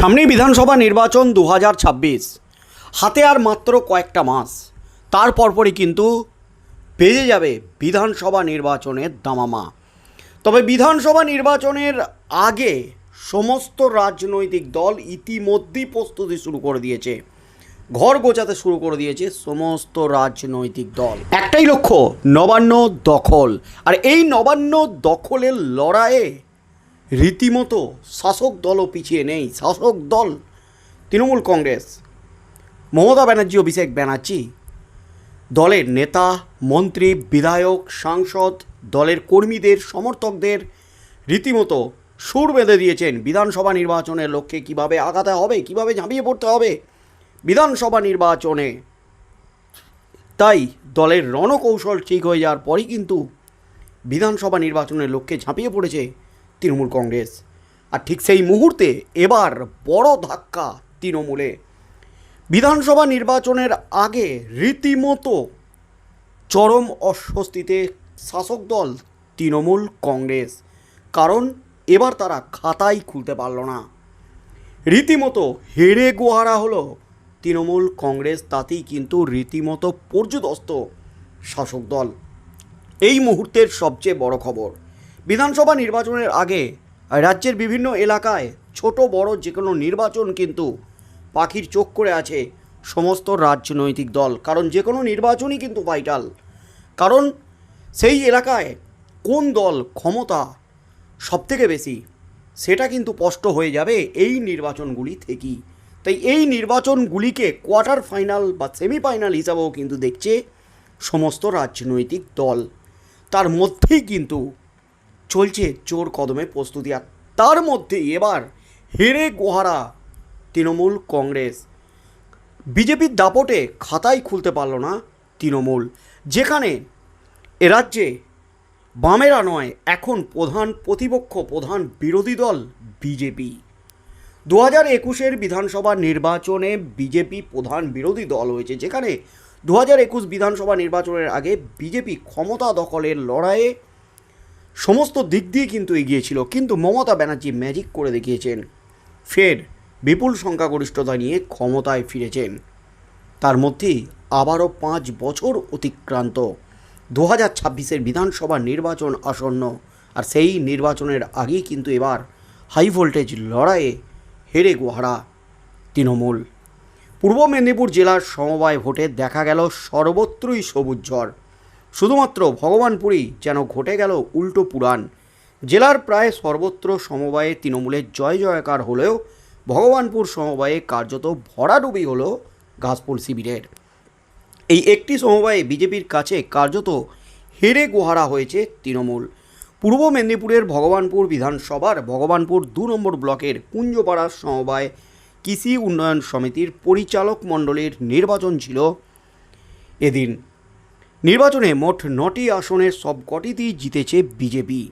সামনেই বিধানসভা নির্বাচন দু হাজার ছাব্বিশ। হাতে আর মাত্র কয়েকটা মাস। তার পরপরই কিন্তু বেজে যাবে বিধানসভা নির্বাচনের দামামা। তবে বিধানসভা নির্বাচনের আগে সমস্ত রাজনৈতিক দল ইতিমধ্যেই প্রস্তুতি শুরু করে দিয়েছে। ঘর গোছাতে শুরু করে দিয়েছে সমস্ত রাজনৈতিক দল। একটাই লক্ষ্য, নবান্ন দখল। আর এই নবান্ন দখলের লড়াইয়ে রীতিমতো শাসক দলও পিছিয়ে নেই, শাসক দল, তৃণমূল কংগ্রেস। মমতা ব্যানার্জি, অভিষেক ব্যানার্জি, দলের নেতা, মন্ত্রী, বিধায়ক, সাংসদ, দলের কর্মীদের, সমর্থকদের রীতিমতো সুর বেঁধে দিয়েছেন। বিধানসভা নির্বাচনের লক্ষ্যে কীভাবে আগাতে হবে, কীভাবে ঝাঁপিয়ে পড়তে হবে বিধানসভা নির্বাচনে? তাই দলের রণকৌশল ঠিক হয়ে যাওয়ার পরই কিন্তু বিধানসভা নির্বাচনের লক্ষ্যে ঝাঁপিয়ে পড়েছে তৃণমূল কংগ্রেস। আর ঠিক সেই মুহূর্তে এবার বড় ধাক্কা তৃণমূলে। বিধানসভা নির্বাচনের আগে রীতিমতো চরম অস্বস্তিতে শাসক দল তৃণমূল কংগ্রেস। কারণ এবার তারা খাতাই খুলতে পারল না। রীতিমতো হেরে গোহারা হলো তৃণমূল কংগ্রেস, তাতেই কিন্তু রীতিমতো পর্যদস্ত শাসক দল। এই মুহূর্তের সবচেয়ে বড় খবর বিধানসভা নির্বাচনের আগে রাজ্যের বিভিন্ন এলাকায় ছোট, বড় যে কোনো নির্বাচন কিন্তু পাখির চোখ করে আছে সমস্ত রাজনৈতিক দল। কারণ যে কোনো নির্বাচনই কিন্তু ভাইটাল কারণ সেই এলাকায় কোন দল ক্ষমতা সবথেকে বেশি, সেটা কিন্তু স্পষ্ট হয়ে যাবে এই নির্বাচনগুলি থেকেই। তাই এই নির্বাচনগুলিকে কোয়ার্টার ফাইনাল বা সেমিফাইনাল হিসাবেও কিন্তু দেখছে সমস্ত রাজনৈতিক দল। তার মধ্যেই কিন্তু চলছে জোর কদমে প্রস্তুতি, আর তার মধ্যে এবার হেরে গোহারা তৃণমূল কংগ্রেস। বিজেপির দাপটে খাতাই খুলতে পারল না তৃণমূল, যেখানে রাজ্যে বামেরা নয়, এখন প্রধান প্রতিপক্ষ, প্রধান বিরোধী দল বিজেপি। দু হাজার একুশের বিধানসভা নির্বাচনে বিজেপি প্রধান বিরোধী দল হয়েছে, যেখানে দু হাজার একুশ বিধানসভা নির্বাচনের আগে বিজেপি ক্ষমতা দখলের লড়াইয়ে সমস্ত দিক দিয়ে কিন্তু এগিয়েছিল। কিন্তু মমতা ব্যানার্জি ম্যাজিক করে দেখিয়েছেন। ফের বিপুল সংখ্যাগরিষ্ঠতা নিয়ে ক্ষমতায় ফিরেছেন। তার মধ্যেই আবারও পাঁচ বছর অতিক্রান্ত। দু হাজার ছাব্বিশের বিধানসভা নির্বাচন আসন্ন। আর সেই নির্বাচনের আগেই কিন্তু এবার হাই ভোল্টেজ লড়াইয়ে হেরে গোহারা তৃণমূল। পূর্ব মেদিনীপুর জেলার সমবায় ভোটে দেখা গেল সর্বত্রই সবুজ ঝড়। শুধুমাত্র ভগবানপুরেই যেন ঘটে গেল উল্টো পুরাণ। জেলার প্রায় সর্বত্র সমবায়ে তৃণমূলের জয় জয়কার হলেও ভগবানপুর সমবায়ে কার্যত ভরাডুবি হল ঘাসফুল শিবিরের। এই একটি সমবায়ে বিজেপির কাছে কার্যত হেরে গোহারা হয়েছে তৃণমূল। পূর্ব মেদিনীপুরের ভগবানপুর বিধানসভার ভগবানপুর দু নম্বর ব্লকের কুঞ্জপাড়া সমবায় কৃষি উন্নয়ন সমিতির পরিচালক মণ্ডলীর নির্বাচন ছিল এদিন। নির্বাচনে মোট নটি আসনের সবকটিতেই জিতেছে বিজেপি।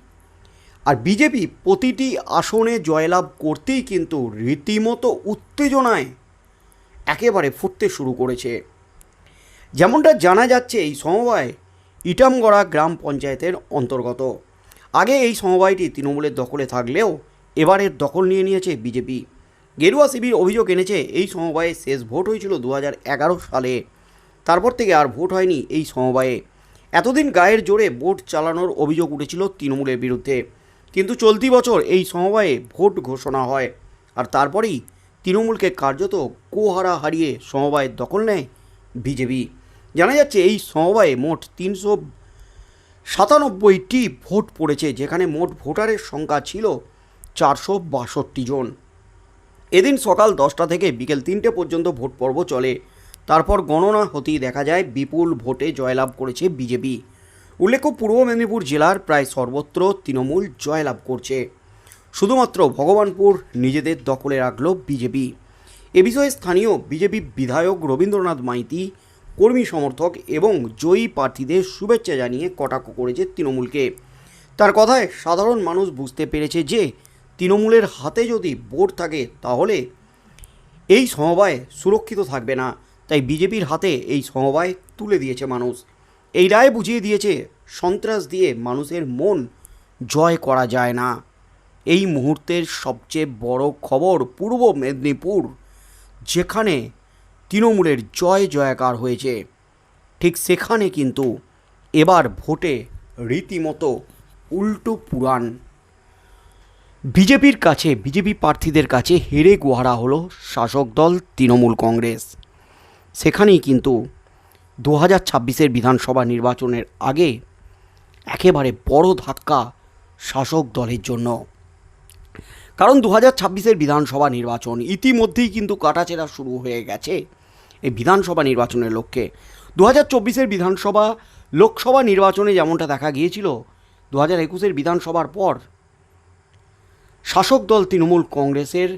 আর বিজেপি প্রতিটি আসনে জয়লাভ করতেই কিন্তু রীতিমতো উত্তেজনায় একেবারে ফুটতে শুরু করেছে। যেমনটা জানা যাচ্ছে, এই সমবায় ইটামগড়া গ্রাম পঞ্চায়েতের অন্তর্গত। আগে এই সমবায়টি তৃণমূলের দখলে থাকলেও এবারের দখল নিয়ে নিয়েছে বিজেপি। গেরুয়া শিবির অভিযোগ এনেছে, এই সমবায়ে শেষ ভোট হয়েছিল দু হাজার এগারো সালে। তারপর থেকে আর ভোট হয়নি এই সমবায়ে। এতদিন গায়ের জোরে ভোট চালানোর অভিযোগ উঠেছিল তৃণমূলের বিরুদ্ধে। কিন্তু চলতি বছর এই সমবায়ে ভোট ঘোষণা হয়। আর তারপরেই তৃণমূলকে কার্যত কোহারা হারিয়ে সমবায়ের দখল নেয় বিজেপি। জানা যাচ্ছে এই সমবায়ে মোট তিনশো সাতানব্বইটি ভোট পড়েছে, যেখানে মোট ভোটারের সংখ্যা ছিল চারশো বাষট্টি জন। এদিন সকাল দশটা থেকে বিকেল তিনটে পর্যন্ত ভোট পর্ব চলে। তারপর গণনা হতেই দেখা যায় বিপুল ভোটে জয়লাভ করেছে বিজেপি। উল্লেখ্য, পূর্ব মেদিনীপুর জেলার প্রায় সর্বত্র তৃণমূল জয়লাভ করছে। শুধুমাত্র ভগবানপুর নিজেদের দখলে রাখল বিজেপি। এ বিষয়ে স্থানীয় বিজেপি বিধায়ক রবীন্দ্রনাথ মাইতি, কর্মী সমর্থক এবং জয়ী প্রার্থীদের শুভেচ্ছা জানিয়ে কটাক্ষ করেছে তৃণমূলকে। তার কথায় সাধারণ মানুষ বুঝতে পেরেছে যে, তৃণমূলের হাতে যদি ভোট থাকে তাহলে এই সমবায় সুরক্ষিত থাকবে না। তাই বিজেপির হাতে এই সমবায় তুলে দিয়েছে মানুষ। এই রায় বুঝিয়ে দিয়েছে, সন্ত্রাস দিয়ে মানুষের মন জয় করা যায় না। এই মুহূর্তের সবচেয়ে বড় খবর পূর্ব মেদিনীপুর, যেখানে তৃণমূলের জয় জয়কার হয়েছে। ঠিক সেখানে কিন্তু এবার ভোটে রীতিমতো উল্টো পুরাণ। বিজেপির কাছে, বিজেপি প্রার্থীদের কাছে হেরে গোহারা হলো শাসক দল তৃণমূল কংগ্রেস। সেখানেই কিন্তু দু হাজার ছাব্বিশের বিধানসভা নির্বাচনের আগে একেবারে বড় ধাক্কা শাসক দলের জন্য। কারণ দু হাজার ছাব্বিশের বিধানসভা নির্বাচন ইতিমধ্যেই কিন্তু কাটাছেড়া শুরু হয়ে গেছে। এই বিধানসভা নির্বাচনের লক্ষ্যে দু হাজার চব্বিশের বিধানসভা লোকসভা নির্বাচনে যেমনটা দেখা গিয়েছিল, দু হাজার একুশের বিধানসভার পর শাসক দল তৃণমূল কংগ্রেসের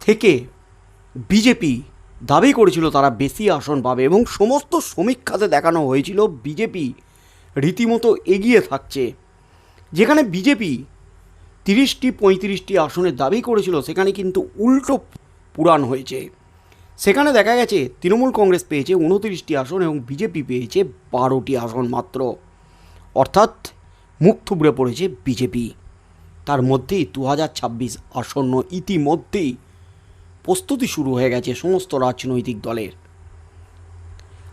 থেকে বিজেপি দাবি করেছিল তারা বেশি আসন পাবে এবং সমস্ত সমীক্ষাতে দেখানো হয়েছিল বিজেপি রীতিমতো এগিয়ে থাকছে। যেখানে বিজেপি তিরিশটি, পঁয়ত্রিশটি আসনের দাবি করেছিল, সেখানে কিন্তু উল্টো পুরাণ হয়েছে। সেখানে দেখা গেছে, তৃণমূল কংগ্রেস পেয়েছে উনত্রিশটি আসন এবং বিজেপি পেয়েছে বারোটি আসন মাত্র। অর্থাৎ মুখ থুবড়ে পড়েছে বিজেপি। তার মধ্যেই দু হাজার ছাব্বিশ আসন্ন ইতিমধ্যেই প্রস্তুতি শুরু হয়ে গেছে সমস্ত রাজনৈতিক দলের।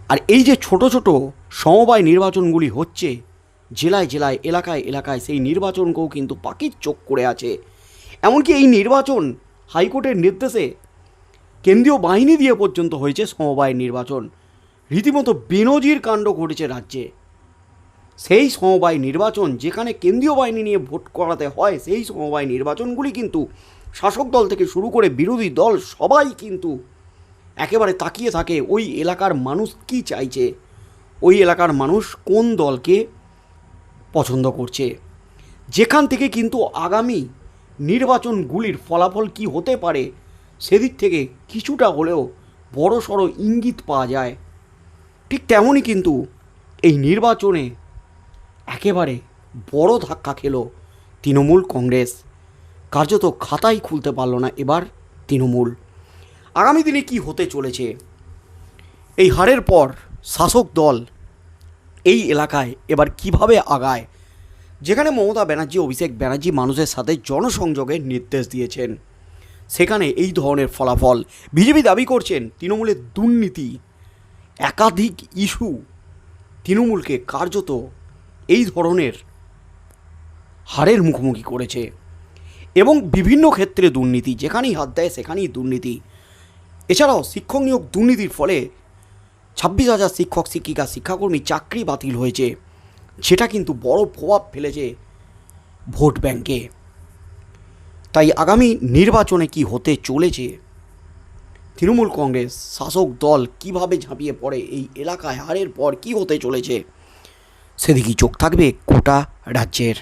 আর এই যে ছোট ছোট সমবায় নির্বাচনগুলি হচ্ছে, জেলায় জেলায়, এলাকায় এলাকায় সেই নির্বাচনকেও কিন্তু পাখির চোখ করে আছে। এমনকি এই নির্বাচন হাইকোর্টের নির্দেশে কেন্দ্রীয় বাহিনী দিয়ে পর্যন্ত হয়েছে সমবায় নির্বাচন। রীতিমতো বেনজির কাণ্ড ঘটেছে রাজ্যে। সেই সমবায় নির্বাচন যেখানে কেন্দ্রীয় বাহিনী নিয়ে ভোট করাতে হয়, সেই সমবায় নির্বাচনগুলি কিন্তু শাসক দল থেকে শুরু করে বিরোধী দল সবাই কিন্তু একেবারে তাকিয়ে থাকে ওই এলাকার মানুষ কি চাইছে, ওই এলাকার মানুষ কোন দলকে পছন্দ করছে। যেখান থেকে কিন্তু আগামী নির্বাচনগুলির ফলাফল কি হতে পারে, সেদিক থেকে কিছুটা হলেও বড় সড়ো ইঙ্গিত পাওয়া যায়। ঠিক তেমনই কিন্তু এই নির্বাচনে একেবারে বড় ধাক্কা খেলো তৃণমূল কংগ্রেস। কার্যত খাতাই খুলতে পারল না এবার তৃণমূল। আগামী দিনে কি হতে চলেছে? এই হারের পর শাসক দল এই এলাকায় এবার কীভাবে আগায়? যেখানে মমতা ব্যানার্জি, অভিষেক ব্যানার্জি মানুষের সাথে জনসংযোগের নির্দেশ দিয়েছেন। সেখানে এই ধরনের ফলাফল বিজেপি দাবি করছেন তৃণমূলের দুর্নীতি, একাধিক ইস্যু। তৃণমূলকে কার্যত এই ধরনের হারের মুখোমুখি করেছে। এবং বিভিন্ন ক্ষেত্রে দুর্নীতি, যেখানেই হাত দেয় সেখানেই দুর্নীতি। এছাড়াও শিক্ষক নিয়োগ দুর্নীতির ফলে ছাব্বিশ হাজার শিক্ষক, শিক্ষিকা, শিক্ষাকর্মী চাকরি বাতিল হয়েছে। যেটা কিন্তু বড় প্রভাব ফেলেছে ভোট ব্যাংকে। তাই আগামী নির্বাচনে কি হতে চলেছে? তৃণমূল কংগ্রেস, শাসক দল কীভাবে ঝাঁপিয়ে পড়ে? এই এলাকায় হারের পর কি হতে চলেছে? সেদিকেই চোখ থাকবে গোটা রাজ্যের।